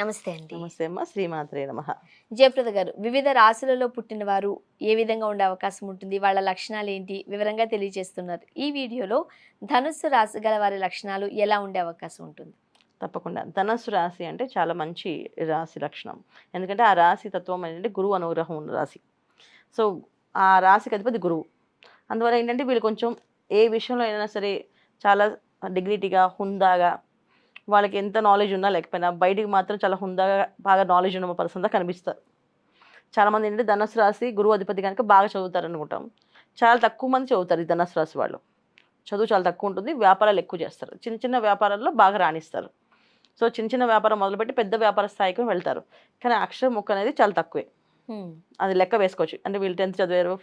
నమస్తే అండి. నమస్తే అమ్మ. శ్రీమాత్రే నమ. జయప్రద గారు వివిధ రాశులలో పుట్టిన వారు ఏ విధంగా ఉండే అవకాశం ఉంటుంది? వాళ్ళ లక్షణాలు ఏంటి? వివరంగా తెలియజేస్తున్నారు. ఈ వీడియోలో ధనుస్సు రాశి గల వారి లక్షణాలు ఎలా ఉండే అవకాశం ఉంటుంది? తప్పకుండా. ధనస్సు రాశి అంటే చాలా మంచి రాశి లక్షణం. ఎందుకంటే ఆ రాశి తత్వం ఏంటంటే గురువు అనుగ్రహం ఉన్న రాశి. సో ఆ రాశికి అధిపతి గురువు. అందువల్ల ఏంటంటే వీళ్ళు కొంచెం ఏ విషయంలో అయినా సరే చాలా డిగ్నిటీగా హుందాగా వాళ్ళకి ఎంత నాలెడ్జ్ ఉన్నా లేకపోయినా బయటికి మాత్రం చాలా హుందాగా బాగా నాలెడ్జ్ ఉన్న పర్సన్గా కనిపిస్తారు. చాలామంది ఏంటంటే ధనస్సు రాశి గురువు అధిపతి కనుక బాగా చదువుతారు అనుకుంటాం. చాలా తక్కువ మంది చదువుతారు ఈ ధనస్సు రాశి వాళ్ళు. చదువు చాలా తక్కువ ఉంటుంది వ్యాపారాలు ఎక్కువ చేస్తారు. చిన్న చిన్న వ్యాపారాల్లో బాగా రాణిస్తారు. సో చిన్న చిన్న వ్యాపారం మొదలుపెట్టి పెద్ద వ్యాపార స్థాయికి వెళ్తారు. కానీ అక్షర ముక్క అనేది చాలా తక్కువే. అది లెక్క వేసుకోవచ్చు. అంటే వీళ్ళు టెన్త్ చదివారు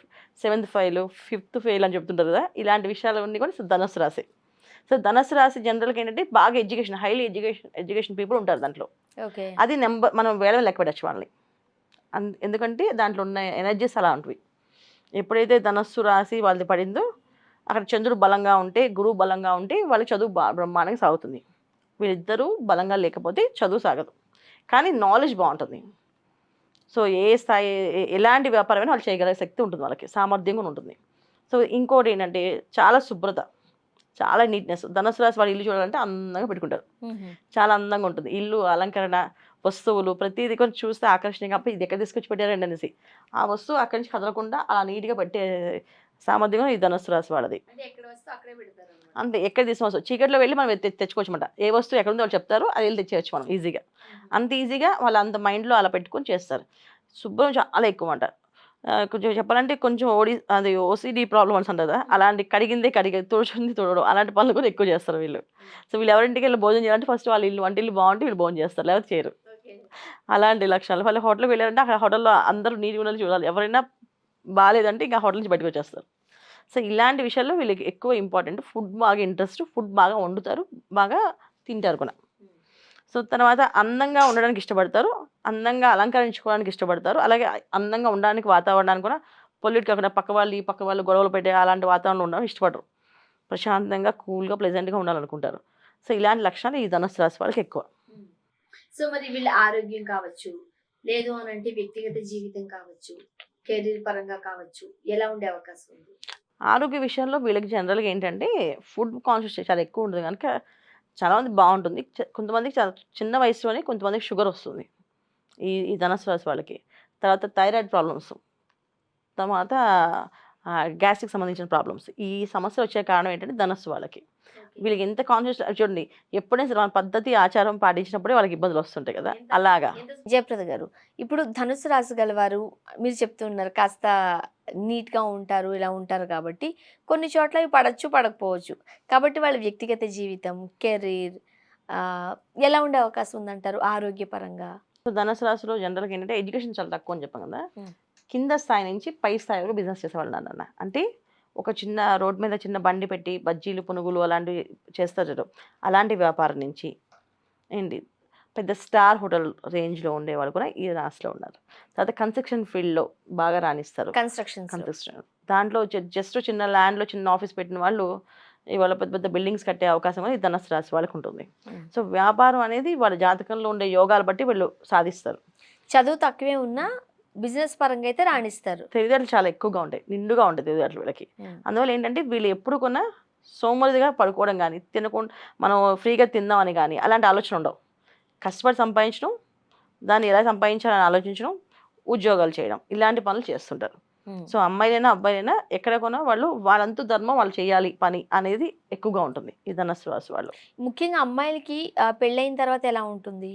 సెవెంత్ ఫెయిల్ ఫిఫ్త్ ఫెయిల్ అని చెప్తుంటారు కదా ఇలాంటి విషయాలన్నీ కూడా ధనస్సు రాశి. సో ధనస్సు రాశి జనరల్గా ఏంటంటే బాగా education highly education education people ఉంటారు దాంట్లో. ఓకే. అది నెంబర్ మనం వేల లెక్క పెట్టచ్చు వాళ్ళని. అన్- ఎందుకంటే దాంట్లో ఉన్న ఎనర్జీస్ అలా ఉంటాయి. ఎప్పుడైతే ధనస్సు రాసి వాళ్ళది పడిందో అక్కడ చంద్రుడు బలంగా ఉంటే గురువు బలంగా ఉంటే వాళ్ళకి చదువు బా బ్రహ్మాండంగా సాగుతుంది. వీళ్ళిద్దరూ బలంగా లేకపోతే చదువు సాగదు. కానీ నాలెడ్జ్ బాగుంటుంది. సో ఏ స్థాయి ఎలాంటి వ్యాపారమైనా వాళ్ళు చేయగలిగే శక్తి ఉంటుంది వాళ్ళకి సామర్థ్యం కూడా ఉంటుంది. సో ఇంకోటి ఏంటంటే చాలా శుభ్రత. చాలా నీట్నెస్ ధనుసు రాశి వాళ్ళ ఇల్లు చూడాలంటే అందంగా పెట్టుకుంటారు. చాలా అందంగా ఉంటుంది. ఇల్లు అలంకరణ వస్తువులు ప్రతిదీ కొంచెం చూస్తే ఆకర్షణీయంగా అప్పుడు ఇది ఎక్కడ తీసుకొచ్చి పెట్టారండి అనేసి. ఆ వస్తువు అక్కడి నుంచి కదలకుండా అలా నీట్గా పెట్టే సామర్థ్యం ఈ ధనుసు రాశి వాళ్ళది. అంతే ఎక్కడ తీసుకోవచ్చు చీకట్లో వెళ్ళి మనం తెచ్చుకోవచ్చమాట ఏ వస్తువు ఎక్కడ ఉందో వాళ్ళు చెప్తారు అది వెళ్ళి తెచ్చేయచ్చు మనం ఈజీగా అంత ఈజీగా వాళ్ళు అంత మైండ్లో అలా పెట్టుకొని చేస్తారు. శుభ్రం చాలా ఎక్కువ అంట. ఆ, కొంచెం చెప్పాలంటే కొంచెం ఓడి అది ఓసిడి ప్రాబ్లమ్స్ అంటారు కదా అలాంటి కడిగిందే కడిగే తుడుచుంది తుడవడం. అలాంటి పనులు కూడా ఎక్కువ చేస్తారు వీళ్ళు. సో వీళ్ళు ఎవరింటికి వెళ్ళి భోజనం చేయాలంటే ఫస్ట్ వాళ్ళ ఇల్లు వంట ఇల్లు బాగుంటే వీళ్ళు భోజనం చేస్తారు లేకపోతే చేయరు. అలాంటి లక్షణాలు. వాళ్ళు హోటల్కి వెళ్ళారంటే అక్కడ హోటల్లో అందరూ నీటి ఉండాలి చూడాలి. ఎవరైనా బాగాలేదంటే ఇంకా హోటల్ నుంచి బయటకు వచ్చేస్తారు. సో ఇలాంటి విషయాల్లో వీళ్ళకి ఎక్కువ ఇంపార్టెంట్. ఫుడ్ బాగా ఇంట్రెస్ట్ ఫుడ్ బాగా వండుతారు బాగా తింటారు కూడా. సో తర్వాత అందంగా ఉండడానికి ఇష్టపడతారు. అందంగా అలంకరించుకోవడానికి ఇష్టపడతారు. అలాగే అందంగా ఉండడానికి వాతావరణానికి కూడా పొల్యూట్ కాకుండా పక్క వాళ్ళు ఈ పక్క వాళ్ళు గొడవలు పెట్టే అలాంటి వాతావరణంలో ఉండడం ఇష్టపడరు. ప్రశాంతంగా కూల్గా ప్లెజెంట్గా ఉండాలనుకుంటారు. సో ఇలాంటి లక్షణాలు ఈ ధనుసు రాశి వాళ్ళకి ఎక్కువ. సో మరి వీళ్ళ ఆరోగ్యం కావచ్చు లేదు అని అంటే వ్యక్తిగత జీవితం కావచ్చు కెరీర్ పరంగా కావచ్చు ఎలా ఉండే అవకాశం ఉంది? ఆరోగ్య విషయంలో వీళ్ళకి జనరల్గా ఏంటంటే ఫుడ్ కాన్షియస్ చాలా ఎక్కువ ఉంటుంది. కనుక చాలామంది బాగుంటుంది. కొంతమందికి చాలా చిన్న వయసులోనే కొంతమందికి షుగర్ వస్తుంది. ఈ ఈ ధనస్సు రాశి వాళ్ళకి. తర్వాత థైరాయిడ్ ప్రాబ్లమ్స్. తర్వాత గ్యాస్ట్రిక్ సంబంధించిన ప్రాబ్లమ్స్. ఈ సమస్య వచ్చే కారణం ఏంటంటే ధనస్సు వాళ్ళకి. వీళ్ళకి ఎంత కాన్షియస్ చూడండి ఎప్పుడైనా సరే మన పద్ధతి ఆచారం పాటించినప్పుడే వాళ్ళకి ఇబ్బందులు వస్తుంటాయి కదా. అలాగా. జయప్రద గారు ఇప్పుడు ధనుసు రాశి గలవారు మీరు చెప్తున్నారు కాస్త నీట్గా ఉంటారు ఇలా ఉంటారు కాబట్టి కొన్ని చోట్ల ఇవి పడచ్చు పడకపోవచ్చు. కాబట్టి వాళ్ళ వ్యక్తిగత జీవితం కెరీర్ ఎలా ఉండే అవకాశం ఉందంటారు ఆరోగ్యపరంగా? ధనుసు రాశిలో జనరల్గా ఏంటంటే ఎడ్యుకేషన్ చాలా తక్కువ అని చెప్పాం కదా. కింద స్థాయి నుంచి పై స్థాయి వరకు బిజినెస్ చేసేవాళ్ళు నాన్న అంటే ఒక చిన్న రోడ్ మీద చిన్న బండి పెట్టి బజ్జీలు పునుగులు అలాంటివి చేస్తారు. అలాంటి వ్యాపారం నుంచి ఏంటి పెద్ద స్టార్ హోటల్ రేంజ్లో ఉండేవాళ్ళు కూడా ఈ రాశిలో ఉన్నారు. తర్వాత కన్స్ట్రక్షన్ ఫీల్డ్లో బాగా రాణిస్తారు. Construction construction. దాంట్లో జస్ట్ చిన్న ల్యాండ్లో చిన్న ఆఫీస్ పెట్టిన వాళ్ళు ఇవాళ పెద్ద పెద్ద బిల్డింగ్స్ కట్టే అవకాశం అనేది ధనస్సు రాశి వాళ్ళకి ఉంటుంది. సో వ్యాపారం అనేది వాళ్ళ జాతకంలో ఉండే యోగాలు బట్టి వీళ్ళు సాధిస్తారు. చదువు తక్కువే ఉన్నా బిజినెస్ పరంగా అయితే రాణిస్తారు. తెలివితేటలు చాలా ఎక్కువగా ఉంటాయి. నిండుగా ఉంటాయి తెలివితేటలు వీళ్ళకి. అందువల్ల ఏంటంటే వీళ్ళు ఎప్పుడు కొన్నా సోమరిదిగా పడుకోవడం కానీ తినకుండా మనం ఫ్రీగా తిందామని కానీ అలాంటి ఆలోచన ఉండవు. కష్టపడి సంపాదించడం దాన్ని ఎలా సంపాదించాలని ఆలోచించడం ఉద్యోగాలు చేయడం ఇలాంటి పనులు చేస్తుంటారు. సో అమ్మాయిలైనా అబ్బాయిలైనా ఎక్కడ కొన్నా వాళ్ళు వాళ్ళంతు ధర్మం వాళ్ళు చేయాలి పని అనేది ఎక్కువగా ఉంటుంది ఈ ధనస్సు రాశి వాళ్ళు. ముఖ్యంగా అమ్మాయిలకి పెళ్ళైన తర్వాత ఎలా ఉంటుంది?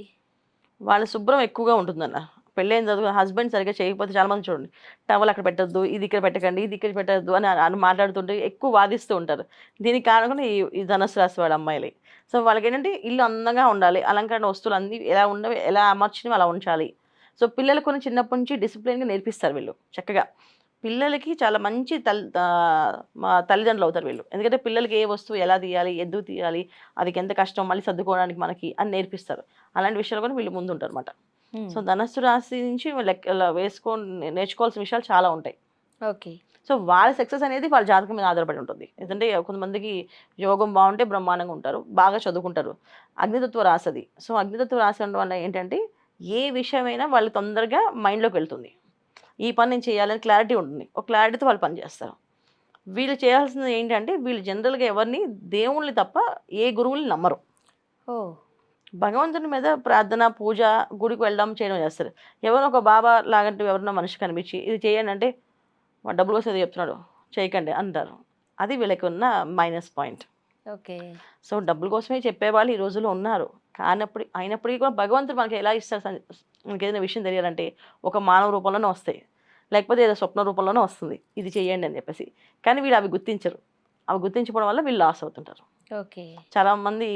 వాళ్ళ శుభ్రం ఎక్కువగా ఉంటుందన్న. పెళ్ళైన తర్వాత హస్బెండ్ సరిగ్గా చేయకపోతే చాలా మంది చూడండి టవల్ అక్కడ పెట్టద్దు ఇది ఇక్కడ పెట్టకండి ఇది ఇక్కడ పెట్టద్దు అని అని మాట్లాడుతుంటే ఎక్కువ వాదిస్తూ ఉంటారు. దీనికి కారణం కూడా ఈ ఈ రాశి వాడు అమ్మాయిలే. సో వాళ్ళకి ఏంటంటే ఇల్లు అందంగా ఉండాలి అలంకరణ వస్తువులు అన్ని ఎలా ఉండవి ఎలా అమర్చినవి అలా ఉంచాలి. సో పిల్లలకు కొన్ని చిన్నప్పటి నుంచి డిసిప్లిన్గా నేర్పిస్తారు వీళ్ళు చక్కగా. పిల్లలకి చాలా మంచి తల్లి మా తల్లిదండ్రులు అవుతారు వీళ్ళు. ఎందుకంటే పిల్లలకి ఏ వస్తువు ఎలా తీయాలి ఎందుకు తీయాలి అది ఎంత కష్టం మళ్ళీ సర్దుకోవడానికి మనకి అని నేర్పిస్తారు. అలాంటి విషయాలు కూడా వీళ్ళు ముందు ఉంటారు సో ధనస్సు రాశి నుంచి లెక్క ఇలా వేసుకో నేర్చుకోవాల్సిన విషయాలు చాలా ఉంటాయి. ఓకే. సో వాళ్ళ సక్సెస్ అనేది వాళ్ళ జాతకం మీద ఆధారపడి ఉంటుంది. ఎందుకంటే కొంతమందికి యోగం బాగుంటే బ్రహ్మాండంగా ఉంటారు బాగా చదువుకుంటారు. అగ్నితత్వ రాసది సో అగ్నితత్వ రాసి ఉండడం వల్ల ఏంటంటే ఏ విషయమైనా వాళ్ళు తొందరగా మైండ్లోకి వెళ్తుంది. ఈ పని నేను చేయాలని క్లారిటీ ఉంటుంది. ఒక క్లారిటీతో వాళ్ళు పని చేస్తారు. వీళ్ళు చేయాల్సింది ఏంటంటే వీళ్ళు జనరల్గా ఎవరిని దేవుళ్ళని తప్ప ఏ గురువుల్ని నమ్మరు. ఓ. భగవంతుని మీద ప్రార్థన పూజ గుడికి వెళ్ళడం చేయడం చేస్తారు. ఎవరో ఒక బాబా లాగంటే ఎవరినో మనిషి కనిపించి ఇది చేయండి అంటే డబ్బులు వస్తుంది చెప్తున్నాడు చేయకండి అంటారు. అది వీళ్ళకి ఉన్న మైనస్ పాయింట్. ఓకే. సో డబ్బుల కోసమే చెప్పేవాళ్ళు ఈ రోజుల్లో ఉన్నారు. కానప్పుడు అయినప్పటికీ కూడా భగవంతుడు మనకి ఎలా ఇస్తారు మనకి ఏదైనా విషయం తెలియాలంటే ఒక మానవ రూపంలోనే వస్తాయి. లేకపోతే ఏదో స్వప్న రూపంలోనే వస్తుంది. ఇది చేయండి అని చెప్పేసి. కానీ వీళ్ళు అవి గుర్తించరు. అవి గుర్తించడం వల్ల వీళ్ళు లాస్ అవుతుంటారు. చాలా మంది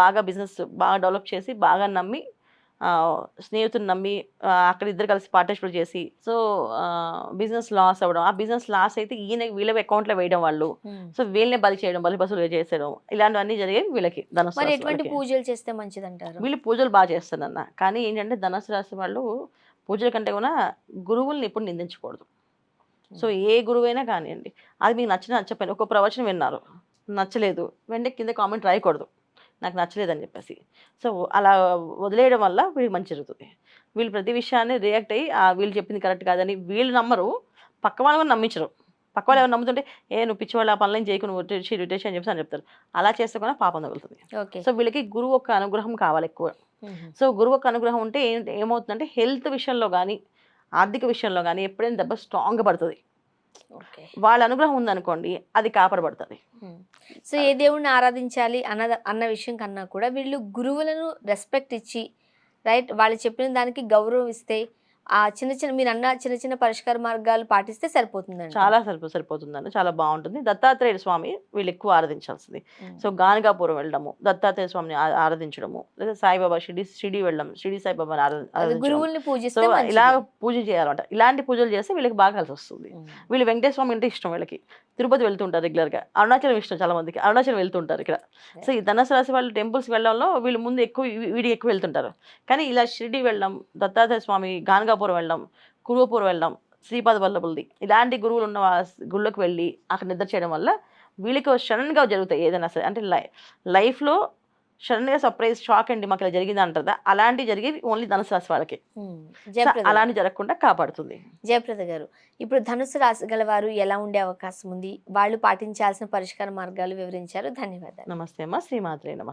బాగా బిజినెస్ బాగా డెవలప్ చేసి బాగా నమ్మి స్నేహితుని నమ్మి అక్కడ ఇద్దరు కలిసి పార్టిసిపేట్ చేసి సో బిజినెస్ లాస్ అవ్వడం ఆ బిజినెస్ లాస్ అయితే ఈయన వీళ్ళ అకౌంట్లో వేయడం వాళ్ళు. సో వీళ్ళని బలి చేయడం బలి బస్సులు చేసేయడం ఇలాంటివన్నీ జరిగేవి వీళ్ళకి ధనుసు మరి రాశి ఎటువంటి. పూజలు చేస్తే మంచిది అంటారు వీళ్ళు పూజలు బాగా చేస్తారన్న. కానీ ఏంటంటే ధనుసు రాశి వాళ్ళు పూజల కంటే కూడా గురువుల్ని ఎప్పుడు నిందించకూడదు. సో ఏ గురువైనా కానివ్వండి అది మీకు నచ్చిన నచ్చపోయిన ఒక ప్రవచనం విన్నారు. నచ్చలేదు. వెంటనే కింద కామెంట్ రాయకూడదు. నాకు నచ్చలేదని చెప్పేసి. సో అలా వదిలేయడం వల్ల వీళ్ళకి మంచి జరుగుతుంది. వీళ్ళు ప్రతి విషయాన్ని రియాక్ట్ అయ్యి "ఆ, వీళ్ళు చెప్పింది కరెక్ట్ కాదని వీళ్ళు నమ్మరు. పక్క వాళ్ళు కూడా నమ్మించరు. పక్క వాళ్ళు ఎవరు నమ్ముతుంటే ఏ నువ్వు పిచ్చివాళ్ళు ఆ పనులు చేయకు నువ్వు రిటేషన్ రిటేషన్ అని చెప్పి అని చెప్తారు. అలా చేస్తే కూడా పాపం తగులుతుంది. ఓకే. సో వీళ్ళకి గురువు యొక్క అనుగ్రహం కావాలి ఎక్కువ. సో గురువు యొక్క అనుగ్రహం ఉంటే ఏమవుతుందంటే హెల్త్ విషయంలో కానీ ఆర్థిక విషయంలో కానీ ఎప్పుడైనా దెబ్బ స్ట్రాంగ్గా పడుతుంది. వాళ్ళ అనుగ్రహం ఉందనుకోండి అది కాపాడబడుతుంది. సో ఏ దేవుణ్ణి ఆరాధించాలి అన్న అన్న విషయం కన్నా కూడా వీళ్ళు గురువులను రెస్పెక్ట్ ఇచ్చి రైట్ వాళ్ళు చెప్పిన దానికి గౌరవం ఇస్తే ఆ చిన్న చిన్న మీరు అన్న చిన్న చిన్న పరిష్కార మార్గాలు పాటిస్తే సరిపోతుందండి. చాలా సరిపో సరిపోతుందండి. చాలా బాగుంటుంది. దత్తాత్రేయ స్వామి వీళ్ళు ఎక్కువ ఆరాధించాల్సింది. సో గానగాపురం వెళ్ళడము దత్తాత్రేయ స్వామిని ఆ- ఆరాధించడము లేదా సాయిబాబా షిడి షిడి వెళ్ళడం షిడి సాయిబాబాని ఆరా- ఆరాధించడం. గురువుల్ని సో పూజిస్తే. ఇలా పూజ చేయాలన్నమాట ఇలాంటి పూజలు చేస్తే వీళ్ళకి బాగా కలిసి వస్తుంది. వీళ్ళు వెంకటేశ్వర స్వామి అంటే ఇష్టం వీళ్ళకి. తిరుపతి వెళ్తుంటారు రెగ్యులర్గా. అరుణాచలం ఇష్టం చాలా మందికి. అరుణాచలం వెళ్తుంటారు ఇక్కడ. సో ఈ ధనుసు రాశి వాళ్ళు టెంపుల్స్కి వెళ్ళడంలో వీళ్ళు ముందు ఎక్కువ వీ- వీడి ఎక్కువ వెళ్తుంటారు. కానీ ఇలా షిరిడి వెళ్ళడం దత్తాత్రేయ స్వామి గానగాపురం వెళ్ళడం కురువపురం వెళ్ళడం శ్రీపాద వల్లభులది. ఇలాంటి గురువులు ఉన్న గుళ్ళకి వెళ్ళి అక్కడ నిద్ర చేయడం వల్ల వీళ్ళకి సడన్గా జరుగుతాయి ఏదైనా సరే. అంటే లై లైఫ్లో సడన్గా సర్ప్రైజ్ షాక్ అండి మాకు ఇలా జరిగింది అంటారా అలాంటివి జరిగేవి ఓన్లీ ధనుసు రాశి వాళ్ళకి. అలాంటి జరగకుండా కాపాడుతుంది. జయప్రద గారు ఇప్పుడు ధనుసు రాశి గల వారు ఎలా ఉండే అవకాశం ఉంది? వాళ్ళు పాటించాల్సిన పరిష్కార మార్గాలు వివరించారు. ధన్యవాదాలు. నమస్తే అమ్మ. శ్రీమాత్రే నమ.